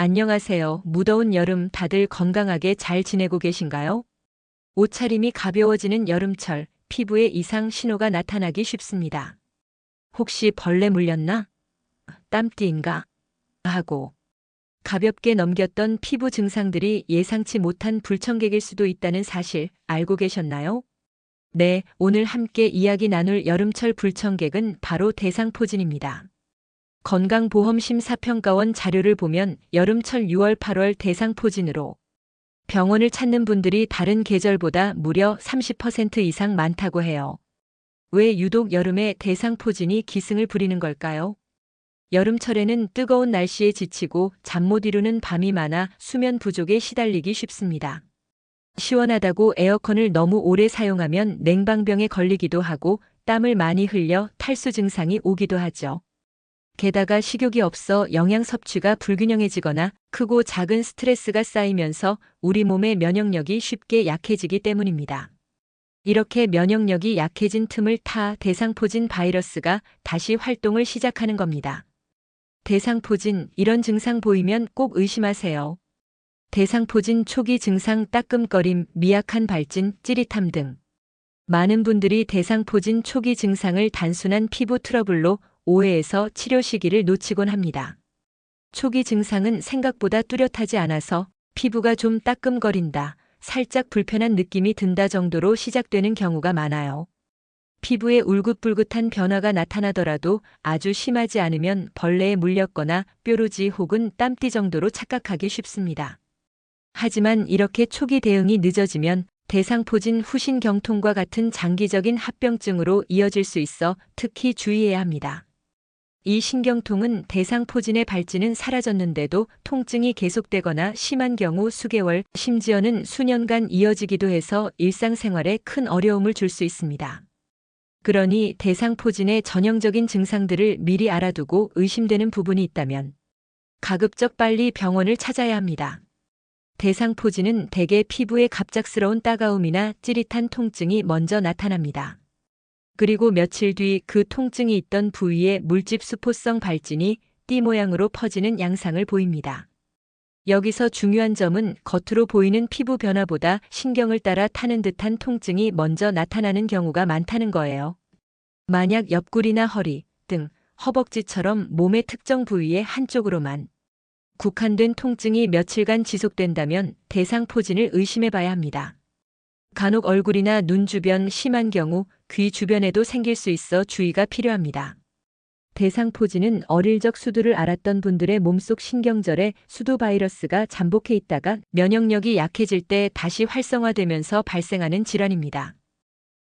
안녕하세요. 무더운 여름 다들 건강하게 잘 지내고 계신가요? 옷차림이 가벼워지는 여름철, 피부에 이상 신호가 나타나기 쉽습니다. 혹시 벌레 물렸나? 땀띠인가? 하고 가볍게 넘겼던 피부 증상들이 예상치 못한 불청객일 수도 있다는 사실 알고 계셨나요? 네, 오늘 함께 이야기 나눌 여름철 불청객은 바로 대상포진입니다. 건강보험심사평가원 자료를 보면 여름철 6월 8월 대상포진으로 병원을 찾는 분들이 다른 계절보다 무려 30% 이상 많다고 해요. 왜 유독 여름에 대상포진이 기승을 부리는 걸까요? 여름철에는 뜨거운 날씨에 지치고 잠 못 이루는 밤이 많아 수면 부족에 시달리기 쉽습니다. 시원하다고 에어컨을 너무 오래 사용하면 냉방병에 걸리기도 하고 땀을 많이 흘려 탈수 증상이 오기도 하죠. 게다가 식욕이 없어 영양 섭취가 불균형해지거나 크고 작은 스트레스가 쌓이면서 우리 몸의 면역력이 쉽게 약해지기 때문입니다. 이렇게 면역력이 약해진 틈을 타 대상포진 바이러스가 다시 활동을 시작하는 겁니다. 대상포진, 이런 증상 보이면 꼭 의심하세요. 대상포진 초기 증상 따끔거림, 미약한 발진, 찌릿함 등. 많은 분들이 대상포진 초기 증상을 단순한 피부 트러블로 오해해서 치료 시기를 놓치곤 합니다. 초기 증상은 생각보다 뚜렷하지 않아서 피부가 좀 따끔거린다, 살짝 불편한 느낌이 든다 정도로 시작되는 경우가 많아요. 피부에 울긋불긋한 변화가 나타나더라도 아주 심하지 않으면 벌레에 물렸거나 뾰루지 혹은 땀띠 정도로 착각하기 쉽습니다. 하지만 이렇게 초기 대응이 늦어지면 대상포진 후신경통과 같은 장기적인 합병증으로 이어질 수 있어 특히 주의해야 합니다. 이 신경통은 대상포진의 발진은 사라졌는데도 통증이 계속되거나 심한 경우 수개월, 심지어는 수년간 이어지기도 해서 일상생활에 큰 어려움을 줄 수 있습니다. 그러니 대상포진의 전형적인 증상들을 미리 알아두고 의심되는 부분이 있다면 가급적 빨리 병원을 찾아야 합니다. 대상포진은 대개 피부에 갑작스러운 따가움이나 찌릿한 통증이 먼저 나타납니다. 그리고 며칠 뒤 그 통증이 있던 부위에 물집 수포성 발진이 띠 모양으로 퍼지는 양상을 보입니다. 여기서 중요한 점은 겉으로 보이는 피부 변화보다 신경을 따라 타는 듯한 통증이 먼저 나타나는 경우가 많다는 거예요. 만약 옆구리나 허리 등 허벅지처럼 몸의 특정 부위의 한쪽으로만 국한된 통증이 며칠간 지속된다면 대상포진을 의심해 봐야 합니다. 간혹 얼굴이나 눈 주변 심한 경우 귀 주변에도 생길 수 있어 주의가 필요합니다. 대상포진은 어릴 적 수두를 앓았던 분들의 몸속 신경절에 수두 바이러스가 잠복해 있다가 면역력이 약해질 때 다시 활성화되면서 발생하는 질환입니다.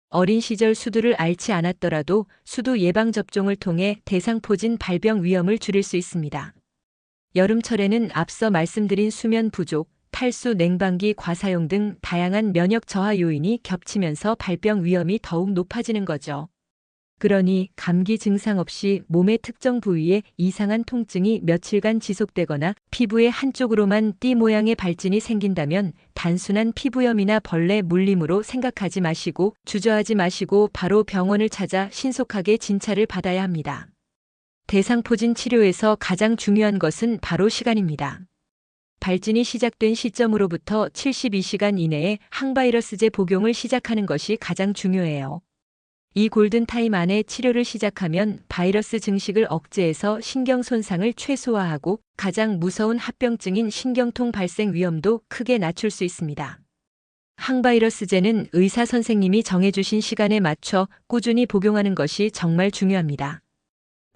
어린 시절 수두를 앓지 않았더라도 수두 예방접종을 통해 대상포진 발병 위험을 줄일 수 있습니다. 여름철에는 앞서 말씀드린 수면 부족, 탈수, 냉방기 과사용 등 다양한 면역 저하 요인이 겹치면서 발병 위험이 더욱 높아지는 거죠. 그러니 감기 증상 없이 몸의 특정 부위에 이상한 통증이 며칠간 지속되거나 피부의 한쪽으로만 띠 모양의 발진이 생긴다면 단순한 피부염이나 벌레 물림으로 생각하지 마시고 주저하지 마시고 바로 병원을 찾아 신속하게 진찰을 받아야 합니다. 대상포진 치료에서 가장 중요한 것은 바로 시간입니다. 발진이 시작된 시점으로부터 72시간 이내에 항바이러스제 복용을 시작하는 것이 가장 중요해요. 이 골든타임 안에 치료를 시작하면 바이러스 증식을 억제해서 신경 손상을 최소화하고 가장 무서운 합병증인 신경통 발생 위험도 크게 낮출 수 있습니다. 항바이러스제는 의사 선생님이 정해주신 시간에 맞춰 꾸준히 복용하는 것이 정말 중요합니다.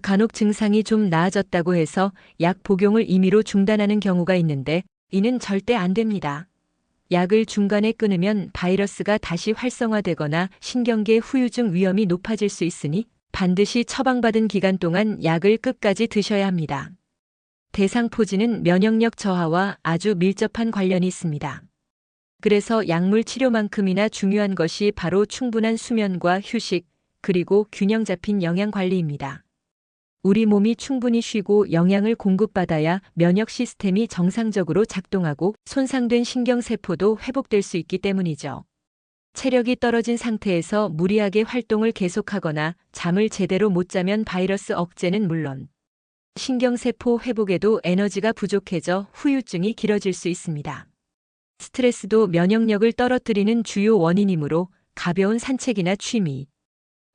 간혹 증상이 좀 나아졌다고 해서 약 복용을 임의로 중단하는 경우가 있는데 이는 절대 안 됩니다. 약을 중간에 끊으면 바이러스가 다시 활성화되거나 신경계 후유증 위험이 높아질 수 있으니 반드시 처방받은 기간 동안 약을 끝까지 드셔야 합니다. 대상포진은 면역력 저하와 아주 밀접한 관련이 있습니다. 그래서 약물 치료만큼이나 중요한 것이 바로 충분한 수면과 휴식, 그리고 균형 잡힌 영양 관리입니다. 우리 몸이 충분히 쉬고 영양을 공급받아야 면역 시스템이 정상적으로 작동하고 손상된 신경세포도 회복될 수 있기 때문이죠. 체력이 떨어진 상태에서 무리하게 활동을 계속하거나 잠을 제대로 못 자면 바이러스 억제는 물론 신경세포 회복에도 에너지가 부족해져 후유증이 길어질 수 있습니다. 스트레스도 면역력을 떨어뜨리는 주요 원인이므로 가벼운 산책이나 취미,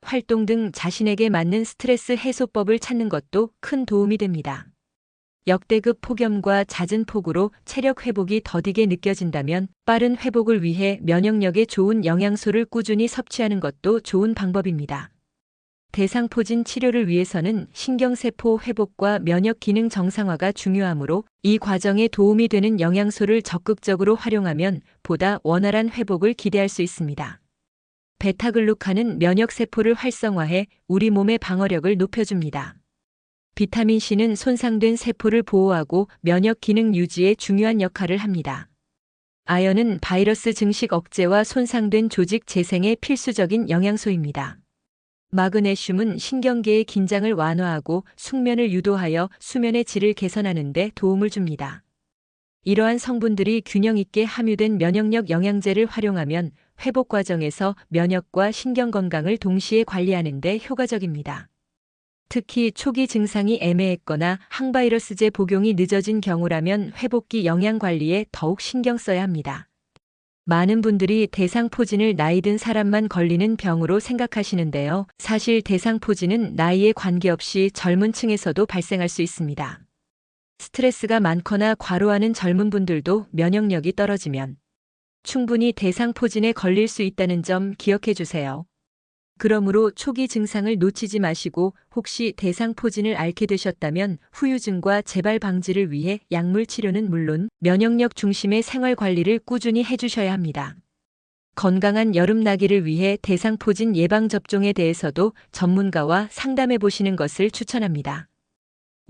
활동 등 자신에게 맞는 스트레스 해소법을 찾는 것도 큰 도움이 됩니다. 역대급 폭염과 잦은 폭우로 체력 회복이 더디게 느껴진다면 빠른 회복을 위해 면역력에 좋은 영양소를 꾸준히 섭취하는 것도 좋은 방법입니다. 대상포진 치료를 위해서는 신경세포 회복과 면역 기능 정상화가 중요하므로 이 과정에 도움이 되는 영양소를 적극적으로 활용하면 보다 원활한 회복을 기대할 수 있습니다. 베타글루칸은 면역세포를 활성화해 우리 몸의 방어력을 높여줍니다. 비타민 C는 손상된 세포를 보호하고 면역 기능 유지에 중요한 역할을 합니다. 아연은 바이러스 증식 억제와 손상된 조직 재생에 필수적인 영양소입니다. 마그네슘은 신경계의 긴장을 완화하고 숙면을 유도하여 수면의 질을 개선하는 데 도움을 줍니다. 이러한 성분들이 균형 있게 함유된 면역력 영양제를 활용하면 회복 과정에서 면역과 신경 건강을 동시에 관리하는 데 효과적입니다. 특히 초기 증상이 애매했거나 항바이러스제 복용이 늦어진 경우라면 회복기 영양 관리에 더욱 신경 써야 합니다. 많은 분들이 대상포진을 나이 든 사람만 걸리는 병으로 생각하시는데요. 사실 대상포진은 나이에 관계없이 젊은 층에서도 발생할 수 있습니다. 스트레스가 많거나 과로하는 젊은 분들도 면역력이 떨어지면 충분히 대상포진에 걸릴 수 있다는 점 기억해 주세요. 그러므로 초기 증상을 놓치지 마시고 혹시 대상포진을 앓게 되셨다면 후유증과 재발 방지를 위해 약물 치료는 물론 면역력 중심의 생활 관리를 꾸준히 해주셔야 합니다. 건강한 여름 나기를 위해 대상포진 예방접종에 대해서도 전문가와 상담해 보시는 것을 추천합니다.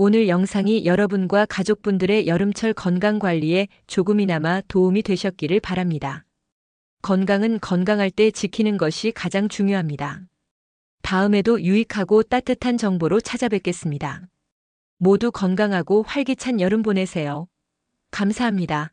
오늘 영상이 여러분과 가족분들의 여름철 건강 관리에 조금이나마 도움이 되셨기를 바랍니다. 건강은 건강할 때 지키는 것이 가장 중요합니다. 다음에도 유익하고 따뜻한 정보로 찾아뵙겠습니다. 모두 건강하고 활기찬 여름 보내세요. 감사합니다.